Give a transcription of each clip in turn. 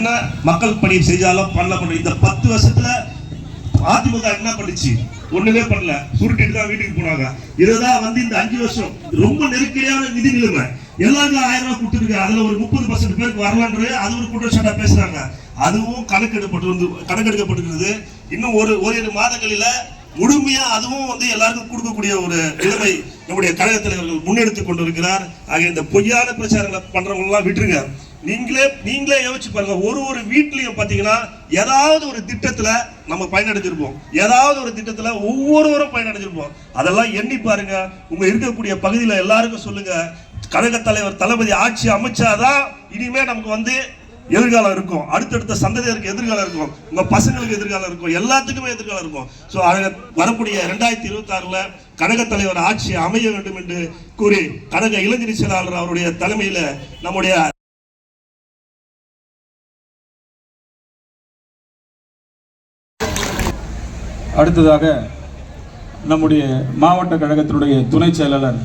என்ன மக்கள் பணி செஞ்சாலும் பண்ணல. பண்ண இந்த பத்து வருஷத்துல அதிமுக என்ன பண்ணுச்சு? ஒண்ணுமே பண்ணல. சுருட்டிட்டு தான் வீட்டுக்கு போனாங்க. இதுதான் வந்து இந்த அஞ்சு வருஷம். ரொம்ப நெருக்கடியான நிதி நிலைமை. எல்லாருக்கும் ஆயிரம் ரூபாய் கொடுத்துருக்கு அதுல ஒரு முப்பது பர்சன்ட் பேருக்கு வரலான்றது அது ஒரு குற்றச்சாட்டா பேசுறாங்க. அதுவும் கணக்கெடுப்பட்டு வந்து கணக்கெடுக்கப்பட்டிருக்கிறது இன்னும் ஒரு ஓரிரு மாதங்களில முழுமையா அதுவும் வந்து எல்லாருக்கும் கொடுக்கக்கூடிய ஒரு நிலைமை நம்முடைய கழக தலைவர்கள் முன்னெடுத்து கொண்டு இருக்கிறார் ஆக இந்த பொய்யான பிரச்சாரங்களை பண்றவங்க எல்லாம் விட்டுருங்க. நீங்களே நீங்களே யோசிச்சு பாருங்க. ஒரு ஒரு வீட்லயும் பாத்தீங்கன்னா ஏதாவது ஒரு திட்டத்துல நம்ம பயனடைஞ்சிருப்போம். ஏதாவது ஒரு திட்டத்துல ஒவ்வொருவரும் பயனடைஞ்சிருப்போம். அதெல்லாம் எண்ணி பாருங்க. உங்க இருக்கக்கூடிய பகுதியில எல்லாருக்கும் சொல்லுங்க. கழக தலைவர் தளபதி ஆட்சி அமைச்சாதான் இனிமே நமக்கு வந்து எதிர்காலம் இருக்கும். அடுத்தடுத்த சந்ததியருக்கு எதிர்காலம் இருக்கும். உங்க பசங்களுக்கு எதிர்காலம் இருக்கும். எல்லாத்துக்குமே எதிர்காலம் இருக்கும். ஸோ வரக்கூடிய ரெண்டாயிரத்தி இருபத்தி ஆறுல கழக தலைவர் ஆட்சி அமைய வேண்டும் என்று கூறி கழக இளைஞர் செயலாளர் அவருடைய தலைமையில நம்முடைய அடுத்ததாக நம்முடைய மாவட்ட கழகத்தினுடைய துணை செயலாளர்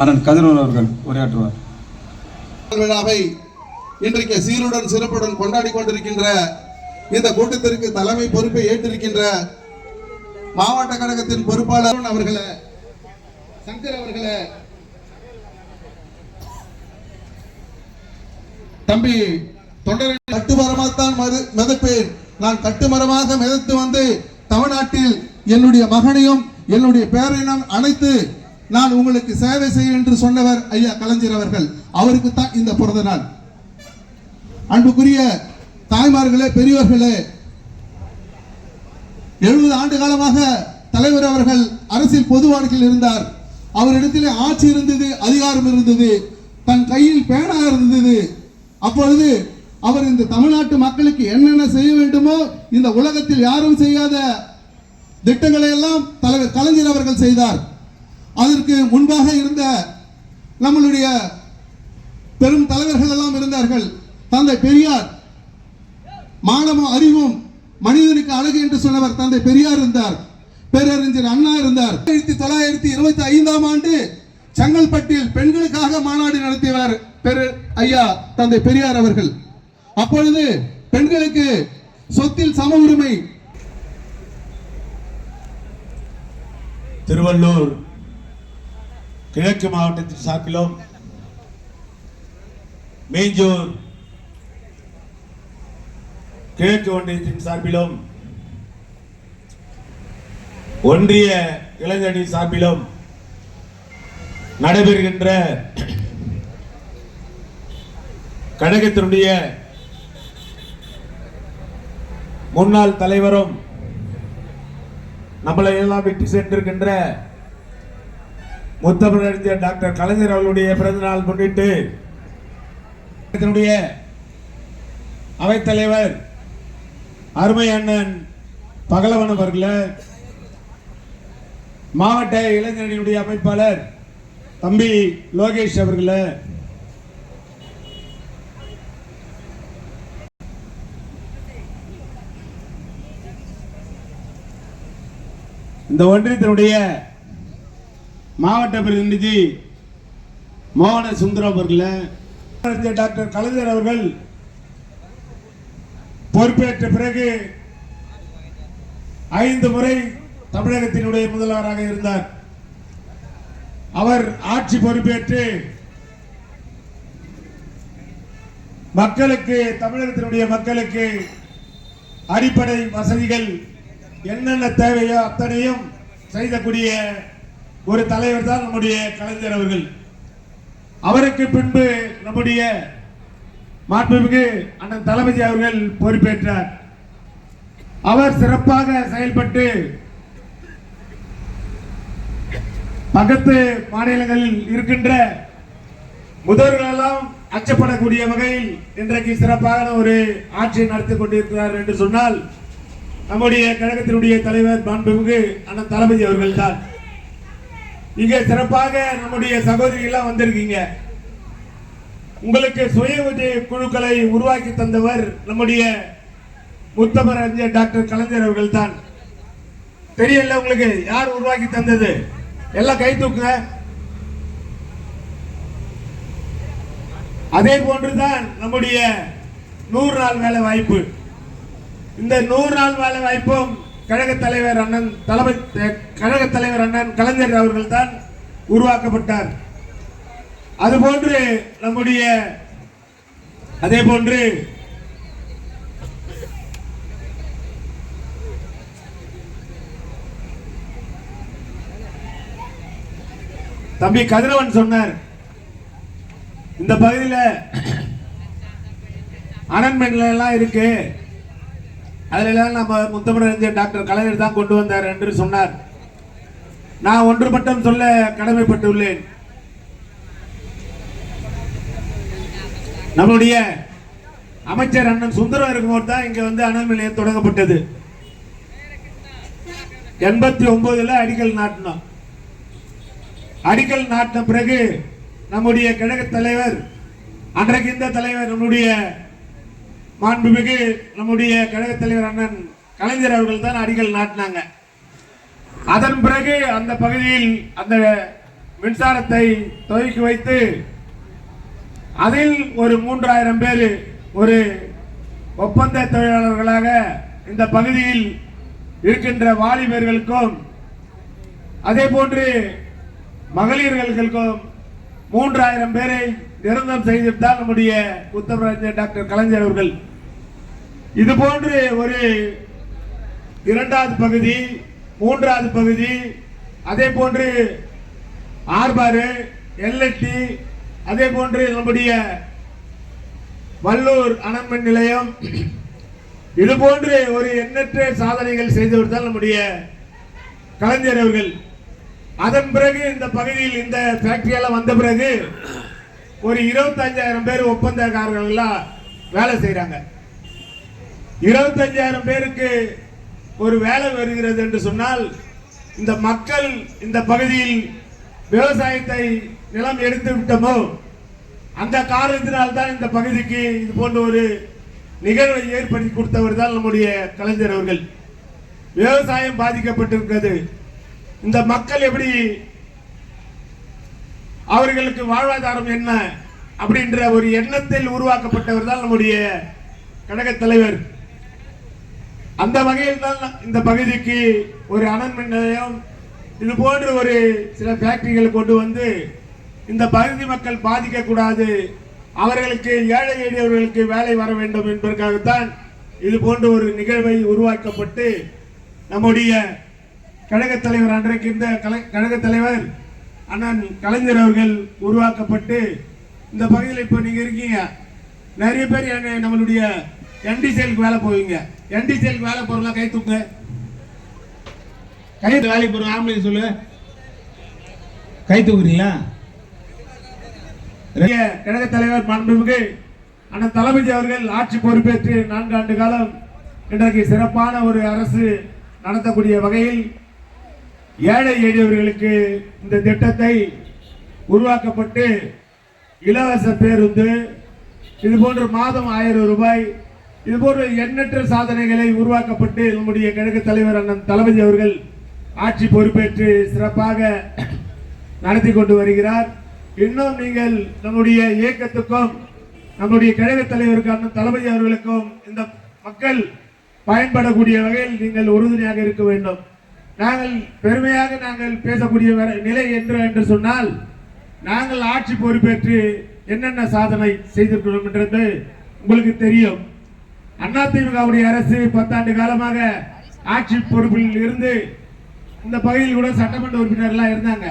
அண்ணன் கதிரவன் அவர்கள் உரையாற்றுவார். விழாவை இன்றைக்கு சீருடன் சிறப்புடன் கொண்டாடி கொண்டிருக்கின்ற இந்த கூட்டத்திற்கு தலைமை பொறுப்பை ஏற்றிருக்கின்ற மாவட்ட கழகத்தின் பொறுப்பாளர் அவர்களே சங்கர் அவர்களே தம்பி தொண்டர்கள் கட்டுமரமாகத்தான் மது மிதப்பேன். நான் கட்டுமரமாக மிதத்து வந்து தமிழ்நாட்டில் என்னுடைய மகனையும் என்னுடைய பேரனும் அனைத்து நான் உங்களுக்கு சேவை செய்ய என்று சொன்னவர் ஐயா கலைஞர் அவர்கள். அவருக்கு தான் இந்த பிறந்த நாள். அன்புக்குரிய தாய்மார்களே பெரியவர்களே எழுபது ஆண்டு காலமாக தலைவர் அவர்கள் அரசியல் பொது வாழ்க்கையில் இருந்தார். அவரிடத்திலே ஆட்சி இருந்தது அதிகாரம் இருந்தது தன் கையில் பேனா இருந்தது. அப்பொழுது அவர் இந்த தமிழ்நாட்டு மக்களுக்கு என்னென்ன செய்ய வேண்டுமோ இந்த உலகத்தில் யாரும் செய்யாத திட்டங்களை எல்லாம் தலைவர் கலைஞர் அவர்கள் செய்தார். அதற்கு முன்பாக இருந்த நம்மளுடைய பெரும் தலைவர்கள் எல்லாம் இருந்தார்கள். தந்தை பெரியார் மானமும் அறிவும் மனிதனுக்கு அழகு என்று சொன்னவர் தந்தை பெரியார் இருந்தார். பேரறிஞர் அண்ணா இருந்தார். ஆயிரத்தி தொள்ளாயிரத்தி இருபத்தி ஐந்தாம் ஆண்டு செங்கல்பட்டில் பெண்களுக்காக மாநாடு நடத்தியவர் பெரு ஐயா தந்தை பெரியார் அவர்கள். அப்பொழுது பெண்களுக்கு சொத்தில் சம உரிமை. திருவள்ளூர் கிழக்கு மாவட்டத்தின் சார்பிலும் மேஞ்சூர் கிழக்கு ஒன்றியத்தின் சார்பிலும் ஒன்றிய இளைஞரணி சார்பிலும் நடைபெறுகின்ற கழகத்தினுடைய முன்னாள் தலைவரும் நம்மளை எல்லாம் விட்டு சென்றிருக்கின்ற முத்தமிழறிஞர் டாக்டர் கலைஞர் அவர்களுடைய பிறந்த நாள் முன்னிட்டு இதனுடைய அவைத்தலைவர் அருமை அண்ணன் பகலவன் அவர்களை மாவட்ட இளைஞரணியுடைய அமைப்பாளர் தம்பி லோகேஷ் அவர்களை இந்த ஒன்றியத்தினுடைய மாவட்ட பிரதிநிதி மோகன சுந்தரம் அவர்களே டாக்டர் கலைஞர் அவர்கள் பொறுப்பேற்ற பிறகு ஐந்து முறை தமிழகத்தினுடைய முதல்வராக இருந்தார். அவர் ஆட்சி பொறுப்பேற்று மக்களுக்கு தமிழகத்தினுடைய மக்களுக்கு அடிப்படை வசதிகள் என்னென்ன தேவையோ அத்தனையும் செய்தக்கூடிய ஒரு தலைவர் தான் நம்முடைய கலைஞர் அவர்கள். அவருக்கு பின்பு நம்முடைய மாண்புமிகு அண்ணன் தளபதி அவர்கள் பொறுப்பேற்றார். அவர் சிறப்பாக செயல்பட்டு பக்கத்து மாநிலங்களில் இருக்கின்ற முதல்வர்களெல்லாம் அச்சப்படக்கூடிய வகையில் இன்றைக்கு சிறப்பான ஒரு ஆட்சி நடத்தி கொண்டிருக்கிறார் என்று சொன்னால் நம்முடைய கழகத்தினுடைய தலைவர் மாண்புமிகு அண்ணன் தளபதி அவர்கள் தான் இங்க சிறப்பாக நம்முடைய சகோதரிகள்லாம் வந்திருக்கீங்க. உங்களுக்கு சுய உதவி குழுக்களை உருவாக்கி தந்தவர் நம்முடைய முத்தமர் அறிஞர் டாக்டர் கலைஞர் அவர்கள் தான் தெரியல உங்களுக்கு யார் உருவாக்கி தந்தது? எல்லாம் கை தூக்குங்க. அதே போன்றுதான் நம்முடைய நூறு நாள் வேலை வாய்ப்பு. இந்த நூறு நாள் வேலை வாய்ப்பும் கழக தலைவர் அண்ணன் தலைமை கழக தலைவர் அண்ணன் கலைஞர் அவர்கள் தான் உருவாக்கப்பட்டார் அதுபோன்று நம்முடைய அதே போன்று தம்பி கதிரவன் சொன்னார் இந்த பகுதியில் அனன்மெண்ட்ல எல்லாம் இருக்கு. அதிலெல்லாம் நம்ம முத்தமிழறிஞர் டாக்டர் கலைஞர் தான் கொண்டு வந்தார் என்று சொன்னார். நான் ஒன்று மட்டும் சொல்ல கடமைப்பட்டுள்ளேன். நம்முடைய அமைச்சர் அண்ணன் சுந்தரம் இருக்கும்போது தான் இங்கே வந்து அனல் நிலையம் தொடங்கப்பட்டது. எண்பத்தி ஒன்பதுல அடிக்கல் நாட்டினோம். அடிக்கல் நாட்டின பிறகு நம்முடைய கழக தலைவர் அன்றைக்கு இந்த தலைவர் நம்முடைய மாண்புமிகு நம்முடைய கழகத் தலைவர் அண்ணன் கலைஞர் அவர்கள் தான் அடிகள் நாட்டினாங்க. அதன் பிறகு அந்த பகுதியில் அந்த மின்சாரத்தை துவக்கி வைத்து அதில் ஒரு மூன்றாயிரம் பேர் ஒரு ஒப்பந்த தொழிலாளர்களாக இந்த பகுதியில் இருக்கின்ற வாலிபர்களுக்கும் அதே போன்று மகளிர்களுக்கும் மூன்றாயிரம் பேரை நிரந்தரம் செய்துவிட்டார் நம்முடைய உத்தமராஜர் டாக்டர் கலைஞர் அவர்கள் இது போன்று ஒரு இரண்டாவது பகுதி மூன்றாவது பகுதி அதே போன்று ஆர்பாறு எல்எட்டி அதே போன்று நம்முடைய வல்லூர் அனல்மின் நிலையம். இது போன்று ஒரு எண்ணற்ற சாதனைகள் செய்தவர் தான் நம்முடைய கலைஞர் அவர்கள். அதன் பிறகு இந்த பகுதியில் இந்த ஃபேக்டரியெல்லாம் வந்த பிறகு ஒரு இருபத்தஞ்சாயிரம் பேர் ஒப்பந்தக்காரர்கள்லாம் வேலை செய்கிறாங்க இருபத்தஞ்சாயிரம் பேருக்கு ஒரு வேலை வருகிறது என்று சொன்னால் இந்த மக்கள் இந்த பகுதியில் விவசாயத்தை நிலம் எடுத்து விட்டமோ? அந்த காரணத்தினால் தான் இந்த பகுதிக்கு இது போன்ற ஒரு நிகழ்வை ஏற்படுத்தி கொடுத்தவர் தான் நம்முடைய கலைஞர் அவர்கள். விவசாயம் பாதிக்கப்பட்டிருக்கிறது. இந்த மக்கள் எப்படி அவர்களுக்கு வாழ்வாதாரம் என்ன அப்படின்ற ஒரு எண்ணத்தில் உருவாக்கப்பட்டவர் தான் நம்முடைய கழக தலைவர். அந்த வகையில் தான் இந்த பகுதிக்கு ஒரு அனல் மின் நிலையம் இது போன்ற ஒரு சில ஃபேக்டரிகள் கொண்டு வந்து இந்த பகுதி மக்கள் பாதிக்கக்கூடாது அவர்களுக்கு ஏழை எளியவர்களுக்கு வேலை வர வேண்டும் என்பதற்காகத்தான் இது போன்ற ஒரு நிகழ்வை உருவாக்கப்பட்டு நம்முடைய கழக தலைவர் அன்றைக்கு இந்த கழக தலைவர் அண்ணன் கலைஞர் அவர்கள் உருவாக்கப்பட்டு இந்த பகுதியில் இப்போ நீங்கள் இருக்கீங்க. நிறைய பேர் நம்மளுடைய நம்மளுடைய என்டிசிஎலுக்கு வேலை போவீங்க. என்டிசிஎலுக்கு வேலை போறலாம் கை தூக்கு கை வேலைக்கு போற ஆம்பளை சொல்லு. கை தூக்குறீங்களா? கழக தலைவர் மாண்புமிகு அண்ணன் தளபதி அவர்கள் ஆட்சி பொறுப்பேற்று நான்கு ஆண்டு காலம் இன்றைக்கு சிறப்பான ஒரு அரசு நடத்தக்கூடிய வகையில் ஏழை எளியவர்களுக்கு இந்த திட்டத்தை உருவாக்கப்பட்டு இலவச பேருந்து இது போன்ற மாதம் ஆயிரம் ரூபாய் இது போன்ற எண்ணற்ற சாதனைகளை உருவாக்கப்பட்டு நம்முடைய கழக தலைவர் அண்ணன் தளபதி அவர்கள் ஆட்சி பொறுப்பேற்று சிறப்பாக நடத்தி கொண்டு வருகிறார். இன்னும் நீங்கள் நம்முடைய இயக்கத்துக்கும் நம்முடைய கழக தலைவருக்கு அண்ணன் தளபதி அவர்களுக்கும் இந்த மக்கள் பயன்படக்கூடிய வகையில் நீங்கள் உறுதுணையாக இருக்க வேண்டும். நாங்கள் பெருமையாக நாங்கள் பேசக்கூடிய வர- நிலை என்று என்று சொன்னால் நாங்கள் ஆட்சி பொறுப்பேற்று என்னென்ன சாதனை செய்திருக்கிறோம் என்றது உங்களுக்கு தெரியும். அதிமுகவுடைய அரசு பத்தாண்டு காலமாக ஆட்சி பொறுப்பில் இருந்து இந்த பகுதியில் கூட சட்டமன்ற உறுப்பினர்லாம் இருந்தாங்க.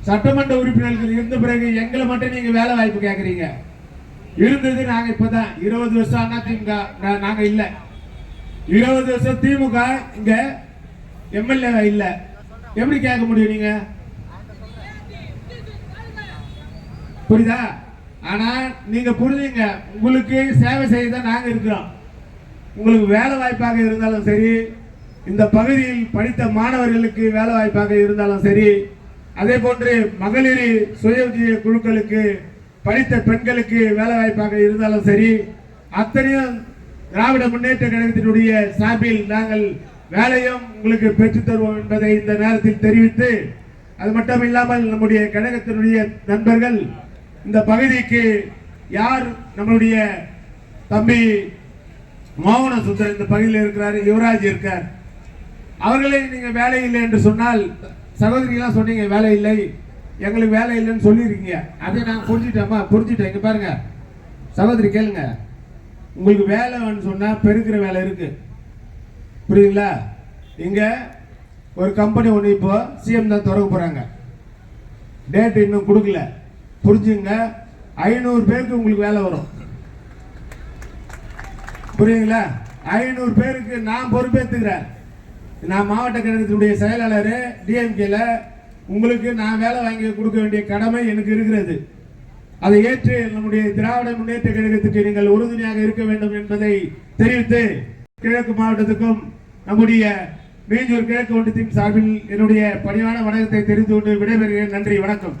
சட்டமன்ற உறுப்பினர்கள் இருந்த பிறகு எங்களை மட்டும் நீங்க வேலை வாய்ப்பு கேக்குறீங்க. இருந்தது நாங்க இப்பதான். இருபது வருஷம் அதிமுக திமுக நாங்க இல்ல. இருபது வருஷம் திமுக இங்க எம்எல்ஏ இல்ல. எப்படி கேட்க முடியும் நீங்க? புரியுதா? ஆனா நீங்க புரிஞ்சுங்க உங்களுக்கு சேவை செய்ய தான் நாங்க இருக்கிறோம். உங்களுக்கு வேலை வாய்ப்பாக இருந்தாலும் சரி இந்த பகுதியில் படித்த மாணவர்களுக்கு வேலை வாய்ப்பாக இருந்தாலும் சரி அதே போன்று மகளிர் சுய உதவி குழுக்களுக்கு படித்த பெண்களுக்கு வேலை வாய்ப்பாக இருந்தாலும் சரி அத்தனையும் திராவிட முன்னேற்ற கழகத்தினுடைய சார்பில் நாங்கள் வேலையும் உங்களுக்கு பெற்று தருவோம் என்பதை இந்த நேரத்தில் தெரிவித்து அது மட்டும் இல்லாமல் நம்முடைய கழகத்தினுடைய நண்பர்கள் இந்த பகுதிக்கு யார் நம்மளுடைய தம்பி மோகன சுந்தர் இந்த பகுதியில் இருக்கிறார் யுவராஜ் இருக்கார். அவர்களே நீங்கள் வேலை இல்லை என்று சொன்னால் சகோதரிகளாம் சொன்னீங்க வேலை இல்லை. எங்களுக்கு வேலை இல்லைன்னு சொல்லியிருக்கீங்க. அதை நான் புரிஞ்சுட்டேம்மா புரிஞ்சுட்டேன். இங்கே பாருங்க. சகோதரி கேளுங்க. உங்களுக்கு வேலை வேணும்னு சொன்னால் பெருக்கிற வேலை இருக்கு. புரியுங்களா இங்கே ஒரு கம்பெனி ஒன்று இப்போ சிஎம் தான் திறக்க போகிறாங்க டேட் இன்னும் கொடுக்கல. புரிஞ்சுங்க. ஐநூறு பேருக்கு உங்களுக்கு வேலை வரும். புரியுங்களா ஐநூறு பேருக்கு நான் பொறுப்பேற்றுக்கிறேன் நான் மாவட்ட கழகத்தினுடைய செயலாளர் டிஎம்கேல உங்களுக்கு நான் வேலை வாங்கி கொடுக்க வேண்டிய கடமை எனக்கு இருக்கிறது. அதை ஏற்று நம்முடைய திராவிட முன்னேற்ற கழகத்துக்கு நீங்கள் உறுதுணையாக இருக்க வேண்டும் என்பதை தெரிவித்து கிழக்கு மாவட்டத்துக்கும் நம்முடைய மீஞ்சூர் கிழக்கு ஒன்றியத்தின் சார்பில் என்னுடைய பணிவான வணக்கத்தை தெரிந்து கொண்டு விடைபெறுகிறேன். நன்றி வணக்கம்.